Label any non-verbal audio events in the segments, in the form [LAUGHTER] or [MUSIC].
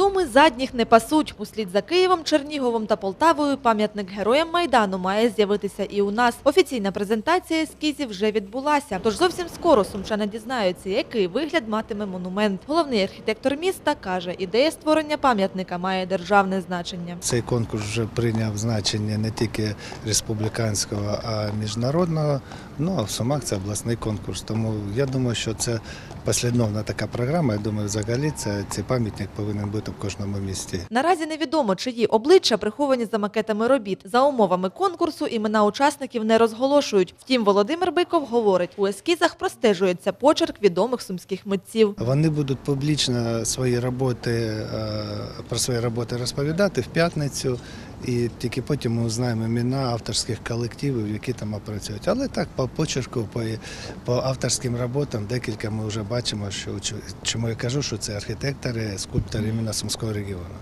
do Суми задніх не пасуть. Услід за Києвом, Черніговом та Полтавою пам'ятник героям Майдану має з'явитися і у нас. Офіційна презентація ескізів вже відбулася. Тож зовсім скоро сумчани дізнаються, який вигляд матиме монумент. Головний архітектор міста каже, ідея створення пам'ятника має державне значення. Цей конкурс вже прийняв значення не тільки республіканського, а міжнародного. Ну а в Сумах це обласний конкурс. Тому я думаю, що це послідовна така програма. Я думаю, взагалі це цей пам'ятник повинен бути в кожному місті. Наразі невідомо, чиї обличчя приховані за макетами робіт. За умовами конкурсу імена учасників не розголошують. Втім, Володимир Биков говорить, у ескізах простежується почерк відомих сумських митців. Вони будуть публічно свої роботи е, про свої роботи розповідати в п'ятницю, і тільки потім ми узнаємо імена авторських колективів, які там опрацюють. Але так, по почерку, по, по авторським роботам декілька ми вже бачимо, що чому я кажу, що це архітектори, скульптори іменно Сумського регіону.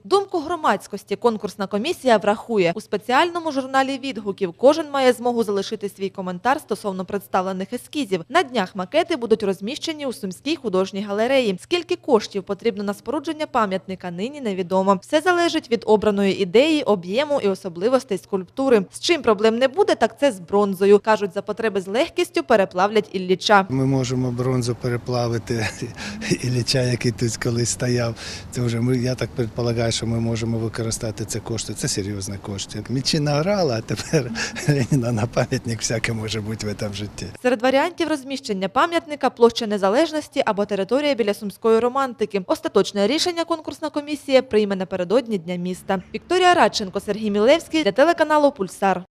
Громадськості конкурсна комісія врахує у спеціальному журналі відгуків. Кожен має змогу залишити свій коментар стосовно представлених ескізів. На днях макети будуть розміщені у сумській художній галереї. Скільки коштів потрібно на спорудження пам'ятника, нині невідомо. Все залежить від обраної ідеї, об'єму і особливостей скульптури. З чим проблем не буде, так це з бронзою. кажуть, за потреби з легкістю переплавлять Ілліча. Ми можемо бронзу переплавити [LAUGHS] Ілліча, який тут колись стояв. Це вже ми, я так предполагаю, що ми можемо використати це кошти. Це серйозні кошти. Мічі орала, а тепер [LAUGHS] Леніна на пам'ятник всяке може бути в цьому житті. Серед варіантів розміщення пам'ятника площа незалежності або територія біля сумської романтики. Остаточне рішення конкурсна комісія прийме напередодні дня міста. Вікторія Радченко, Сергій Мілевський для телеканалу Пульсар.